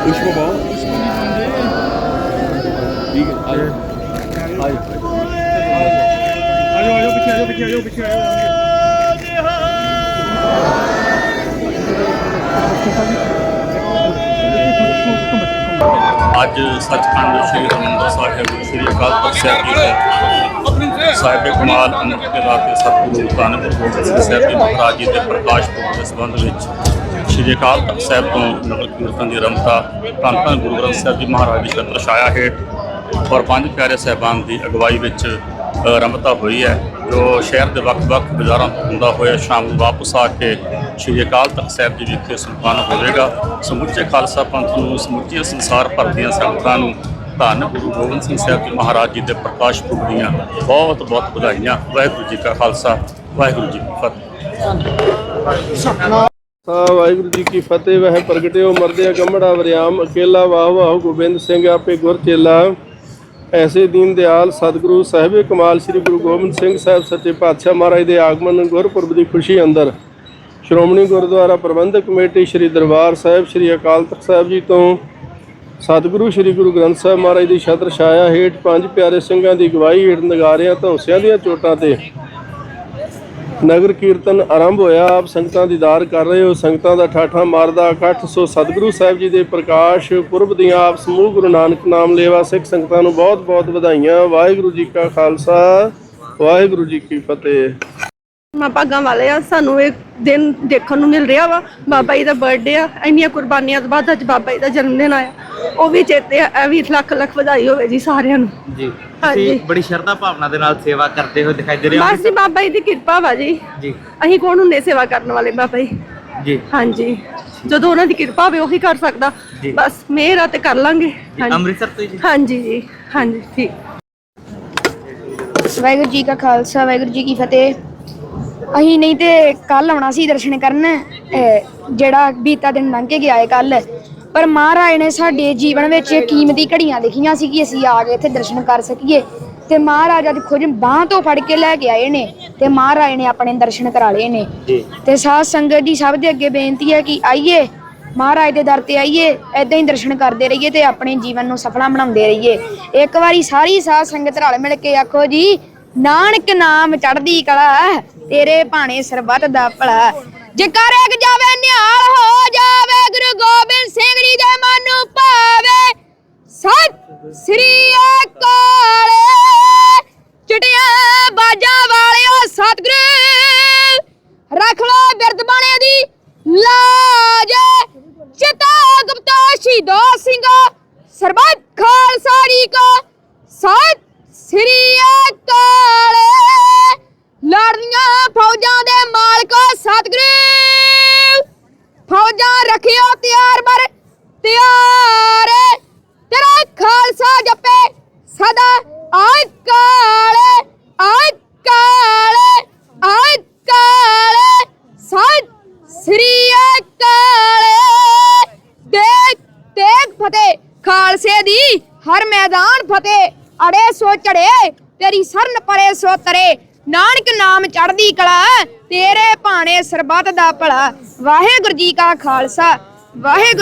50만 원? 50만 이게 아니 아니 아니 아니 비켜 비켜 여기 비켜 ਅੱਜ ਸੱਚਖੰਡ ਸ੍ਰੀ ਹਰਿਮੰਦਰ ਸਾਹਿਬ ਸ੍ਰੀ ਅਕਾਲ ਤਖਤ ਸਾਹਿਬ ਜੀ ਦੇ ਸਾਹਿਬ ਕਮਾਲ ਅਨੰਦ ਦੇ ਰਾਤੇ ਸਤਿਗੁਰੂ ਕਾਨਪੁਰ ਗੋਬਿੰਦ ਸਿੰਘ ਸਾਹਿਬ ਜੀ ਮਹਾਰਾਜ ਜੀ ਦੇ ਪ੍ਰਕਾਸ਼ ਪੁਰਬ ਦੇ ਸੰਬੰਧ ਵਿੱਚ ਸ੍ਰੀ ਅਕਾਲ ਤਖਤ ਸਾਹਿਬ ਤੋਂ ਨਗਰ ਕੀਰਤਨ ਦੀ ਆਰੰਭਤਾ ਧੰਨ ਧੰਨ ਗੁਰੂ ਗ੍ਰੰਥ ਸਾਹਿਬ ਜੀ ਮਹਾਰਾਜ ਦੀ ਛਤਰ ਛਾਇਆ ਹੇਠ ਔਰ ਪੰਜ ਪਿਆਰੇ ਸਾਹਿਬਾਨ ਦੀ ਅਗਵਾਈ ਵਿੱਚ ਆਰੰਭਤਾ ਹੋਈ ਹੈ, ਜੋ ਸ਼ਹਿਰ ਦੇ ਵੱਖ-ਵੱਖ ਬਾਜ਼ਾਰਾਂ ਤੋਂ ਹੁੰਦਾ ਹੋਇਆ ਸ਼ਾਮ ਨੂੰ ਵਾਪਸ ਆ ਕੇ ਸ੍ਰੀ ਅਕਾਲ ਤਖਤ ਸਾਹਿਬ ਜੀ ਵਿਖੇ ਸੰਪੰਨ ਹੋਵੇਗਾ, ਸਮੁੱਚੇ ਖਾਲਸਾ ਪੰਥ ਨੂੰ, ਸਮੁੱਚੇ ਸੰਸਾਰ ਭਰ ਦੀਆਂ ਸੰਗਤਾਂ ਨੂੰ ਧੰਨ ਗੁਰੂ ਗੋਬਿੰਦ ਸਿੰਘ ਸਾਹਿਬ ਜੀ ਮਹਾਰਾਜ ਜੀ ਦੇ ਪ੍ਰਕਾਸ਼ ਪੁਰਬ ਦੀਆਂ ਬਹੁਤ ਬਹੁਤ ਵਧਾਈਆਂ। ਵਾਹਿਗੁਰੂ ਜੀ ਕਾ ਖਾਲਸਾ, ਵਾਹਿਗੁਰੂ ਜੀ ਕੀ ਫਤਿਹ। ਸਾ ਵਾਹਿਗੁਰੂ ਜੀ ਕੀ ਫਤਿਹ, ਵਹਿ ਪ੍ਰਗਟਿਓ ਮਰਦਿਆ ਗੰਮੜਾ ਵਰਿਆਮ, ਅਕੇਲਾ ਵਾਹ ਵਾਹ ਗੋਬਿੰਦ ਸਿੰਘ ਆਪੇ ਗੁਰ ਚੇਲਾ। ਐਸੇ ਦੀਨ ਦਿਆਲ ਸਤਿਗੁਰੂ ਸਾਹਿਬੇ ਕਮਾਲ, ਸ੍ਰੀ ਗੁਰੂ ਗੋਬਿੰਦ ਸਿੰਘ ਸਾਹਿਬ ਸੱਚੇ ਪਾਤਸ਼ਾਹ ਮਹਾਰਾਜ ਦੇ ਆਗਮਨ, ਗੁਰਪੁਰਬ ਦੀ ਖੁਸ਼ੀ ਅੰਦਰ। ਸ਼੍ਰੋਮਣੀ ਗੁਰਦੁਆਰਾ ਪ੍ਰਬੰਧਕ ਕਮੇਟੀ ਸ੍ਰੀ ਦਰਬਾਰ ਸਾਹਿਬ, ਸ੍ਰੀ ਅਕਾਲ ਤਖਤ ਸਾਹਿਬ ਜੀ ਤੋਂ। ਸਤਿਗੁਰੂ ਸ੍ਰੀ ਗੁਰੂ ਗ੍ਰੰਥ ਸਾਹਿਬ ਮਹਾਰਾਜ ਦੀ ਛਤਰ ਛਾਇਆ ਹੇਠ ਪੰਜ ਪਿਆਰੇ ਸਿੰਘਾਂ ਦੀ ਗਵਾਹੀ ਹੇਠ ਨਗਾਰਿਆਂ ਧੌਂਸਿਆਂ ਦੀਆਂ ਚੋਟਾਂ ਤੇ। ਨਗਰ ਕੀਰਤਨ ਆਰੰਭ ਹੋਇਆ। ਆਪ ਸੰਗਤਾਂ ਦੀਦਾਰ ਕਰ ਰਹੇ ਹੋ। ਸੰਗਤਾਂ ਦਾ ਠਾਠਾ ਮਾਰਦਾ ਇਕੱਠ। ਸੋ ਸਤਿਗੁਰੂ ਸਾਹਿਬ ਜੀ ਦੇ ਪ੍ਰਕਾਸ਼ ਪੁਰਬ ਦੀਆਂ ਆਪ ਸਮੂਹ ਗੁਰੂ ਨਾਨਕ ਨਾਮ ਲੇਵਾ ਸਿੱਖ ਸੰਗਤਾਂ ਨੂੰ ਬਹੁਤ ਬਹੁਤ ਵਧਾਈਆਂ। ਵਾਹਿਗੁਰੂ ਜੀ ਕਾ ਖਾਲਸਾ। ਵਾਹਿਗੁਰੂ ਜੀ ਕੀ ਫਤਿਹ। ਮਾ ਭਾਗਾਂ ਵਾਲੇ ਆ ਸਾਨੂੰ ਇਹ ਦਿਨ ਦੇਖਣ ਨੂੰ ਮਿਲ ਰਿਹਾ ਵਾ। ਬਾਬਾ ਜੀ ਦਾ ਬਰਥਡੇ ਆ ਇੰਨੀਆਂ ਕੁਰਬਾਨੀਆਂ ਤੋਂ ਬਾਅਦ ਅੱਜ ਬਾਬਾ ਜੀ ਦਾ ਜਨਮ ਦਿਨ ਆਇਆ। ਉਹ ਵੀ ਚੇਤੇ ਆ ਇਹ ਵੀ ਲੱਖ ਲੱਖ ਵਧਾਈ ਹੋਵੇ ਜੀ ਸਾਰਿਆਂ ਨੂੰ। ਜੀ ਹਾਂਜੀ। ਤੁਸੀਂ ਬੜੀ ਸ਼ਰਧਾ ਭਾਵਨਾ ਦੇ ਨਾਲ ਸੇਵਾ ਕਰਦੇ ਹੋਏ ਦਿਖਾਈ ਦੇ ਰਹੇ ਹੋ। ਬਸ ਜੀ ਬਾਬਾ ਜੀ ਦੀ ਕਿਰਪਾ ਵਾ ਜੀ। ਜੀ। ਅਸੀਂ ਕੌਣ ਹੁੰਦੇ ਸੇਵਾ ਕਰਨ ਵਾਲੇ ਬਾਬਾ ਜੀ? ਜੀ। ਹਾਂਜੀ। ਜਦੋਂ ਉਹਨਾਂ ਦੀ ਕਿਰਪਾ ਹੋਵੇ ਉਹੀ ਕਰ ਸਕਦਾ। ਜੀ। ਬਸ ਮਿਹਰ ਆ ਤੇ ਕਰ ਲਾਂਗੇ। ਜੀ ਹਾਂਜੀ। ਅੰਮ੍ਰਿਤਸਰ ਤੋਂ ਹੀ ਜੀ। ਹਾਂਜੀ ਜੀ ਹਾਂਜੀ ਠੀਕ। ਵਾਹਿਗੁਰੂ ਜੀ ਕਾ ਖਾਲਸਾ ਵਾਹਿਗੁਰੂ ਜੀ ਕੀ ਫਤਿਹ। ਅਸੀਂ ਨਹੀਂ ਤੇ ਕੱਲ ਆਉਣਾ ਸੀ ਦਰਸ਼ਨ ਕਰਨ ਅਹ ਜਿਹੜਾ ਬੀਤਾ ਦਿਨ ਲੰਘ ਕੇ ਗਿਆ ਹੈ ਕੱਲ ਪਰ ਮਹਾਰਾਜ ਨੇ ਸਾਡੇ ਜੀਵਨ ਵਿੱਚ ਕੀਮਤੀ ਘੜੀਆਂ ਦੇਖੀਆਂ ਸੀ ਕਿ ਅਸੀਂ ਆ ਕੇ ਇੱਥੇ ਦਰਸ਼ਨ ਕਰ ਸਕੀਏ। ਤੇ ਮਹਾਰਾਜ ਅੱਜ ਖੁਦ ਬਾਹ ਤੋਂ ਫੜ ਕੇ ਲੈ ਕੇ ਆਏ ਨੇ ਤੇ ਮਹਾਰਾਜ ਨੇ ਆਪਣੇ ਦਰਸ਼ਨ ਕਰਾ ਲਏ ਨੇ। ਜੀ। ਤੇ ਸਾਧ ਸੰਗਤ ਜੀ ਸਭ ਦੇ ਅੱਗੇ ਬੇਨਤੀ ਹੈ ਕਿ ਆਈਏ ਮਹਾਰਾਜ ਦੇ ਦਰ ਤੇ ਆਈਏ ਐਦਾਂ ਹੀ ਦਰਸ਼ਨ ਕਰਦੇ ਰਹੀਏ ਤੇ ਆਪਣੇ ਜੀਵਨ ਨੂੰ ਸਫਲਾ ਬਣਾਉਂਦੇ ਰਹੀਏ। ਇੱਕ ਵਾਰੀ ਸਾਰੀ ਸਾਧ ਸੰਗਤ ਰਲ ਮਿਲ ਕੇ ਆਖੋ ਜੀ ਨਾਨਕ ਨਾਮ ਚੜਦੀ ਕਲਾ, ਤੇਰੇ ਭਾਣੇ ਸਰਬੱਤ ਦਾ ਭਲਾ। ਜੇਕਰ ਇੱਕ ਜਾਵੇ, ਨਿਹਾਲ ਹੋ ਜਾਵੇ, ਗੁਰੂ ਗੋਬਿੰਦ ਸਿੰਘ ਜੀ ਦੇ ਮਨ ਨੂੰ ਭਾਵੇ, ਸਤਿ ਸ੍ਰੀ ਅਕਾਲ। ਚਿਟੀਆਂ ਬਾਜਾਂ ਵਾਲਿਓ, ਸਤਿਗੁਰੂ, ਰੱਖ ਲੋ ਬਿਰਦ ਬਾਣੇ ਦੀ ਲਾਜ। ਚਿਤਾ ਗੁਪਤਾ ਸ਼ਹੀਦੋ ਸਿੰਘ, ਸਰਬੱਤ ਖਾਲਸਾ ਜੀ ਕੋ, ਸਤਿ ਸ੍ਰੀ ਤਿਆਰ ਬਰ, ਤਿਆਰ ਤੇਰਾ ਖਾਲਸਾ ਜਪੇ, ਸਦਾ ਆਇ ਕਾਲੇ ਆਇ ਕਾਲੇ ਆਇ ਕਾਲੇ ਸਤਿ ਸ੍ਰੀ ਅਕਾਲ ਦੇਖ ਦੇਖ ਫਤਿਹ, ਖਾਲਸੇ ਦੀ ਹਰ ਮੈਦਾਨ ਫਤਿਹ। ਅੜੇ ਸੋ ਚੜੇ, ਤੇਰੀ ਸਰਨ ਪਰੇ ਸੋ ਤਰੇ। ਨਾਨਕ ਨਾਮ ਚੜਦੀ ਕਲਾ, ਤੇਰੇ ਭਾਣੇ ਸਰਬੱਤ ਦਾ ਭਲਾ। ਵਾਹਿਗੁਰੂ ਜੀ ਕਾ ਖਾਲਸਾ। ਵਾਹਿਗੁਰੂ